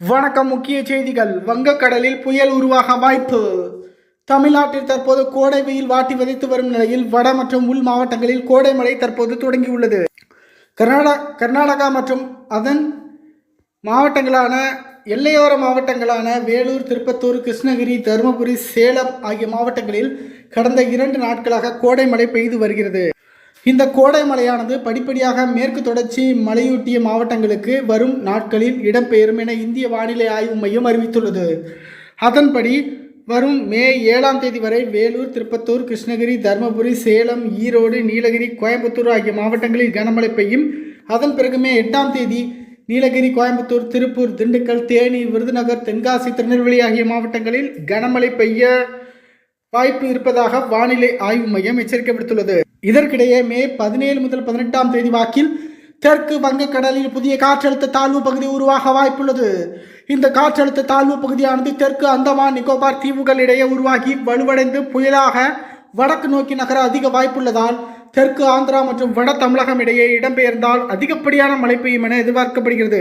வணக்கம் முக்கிய செய்திகள். வங்கக்கடலில் புயல் உருவாக வாய்ப்பு. தமிழ்நாட்டில் தற்போது கோடை வெயில் வாட்டி வதைத்து வரும் நிலையில் வட மற்றும் உள் மாவட்டங்களில் கோடை மழை தற்போது தொடங்கியுள்ளது. கர்நாடகா கர்நாடகா மற்றும் அதன் மாவட்டங்களான எல்லையோர மாவட்டங்களான வேலூர் திருப்பத்தூர் கிருஷ்ணகிரி தருமபுரி சேலம் ஆகிய மாவட்டங்களில் கடந்த இரண்டு நாட்களாக கோடை மழை பெய்து வருகிறது. இந்த கோடை மழையானது படிப்படியாக மேற்கு தொடர்ச்சி மலையூட்டிய மாவட்டங்களுக்கு வரும் நாட்களில் இடம்பெயரும் என இந்திய வானிலை ஆய்வு மையம் அறிவித்துள்ளது. அதன்படி வரும் மே ஏழாம் தேதி வரை வேலூர் திருப்பத்தூர் கிருஷ்ணகிரி தருமபுரி சேலம் ஈரோடு நீலகிரி கோயம்புத்தூர் ஆகிய மாவட்டங்களில் கனமழை பெய்யும். அதன் பிறகு மே எட்டாம் தேதி நீலகிரி கோயம்புத்தூர் திருப்பூர் திண்டுக்கல் தேனி விருதுநகர் தென்காசி திருநெல்வேலி ஆகிய மாவட்டங்களில் கனமழை பெய்ய வாய்ப்பு இருப்பதாக வானிலை ஆய்வு மையம் எச்சரிக்கை விடுத்துள்ளது. இதற்கிடையே மே பதினேழு முதல் பதினெட்டாம் தேதி வாக்கில் தெற்கு வங்கக்கடலில் புதிய காற்றழுத்த தாழ்வு பகுதி உருவாக வாய்ப்புள்ளது. இந்த காற்றழுத்த தாழ்வு பகுதியானது தெற்கு அந்தமான் நிக்கோபார் தீவுகள் இடையே உருவாகி வலுவடைந்து புயலாக வடக்கு நோக்கி நகர அதிக வாய்ப்புள்ளதால் தெற்கு ஆந்திரா மற்றும் வட தமிழகம் இடையே இடம்பெயர்ந்தால் அதிகப்படியான மழை பெய்யும் என எதிர்பார்க்கப்படுகிறது.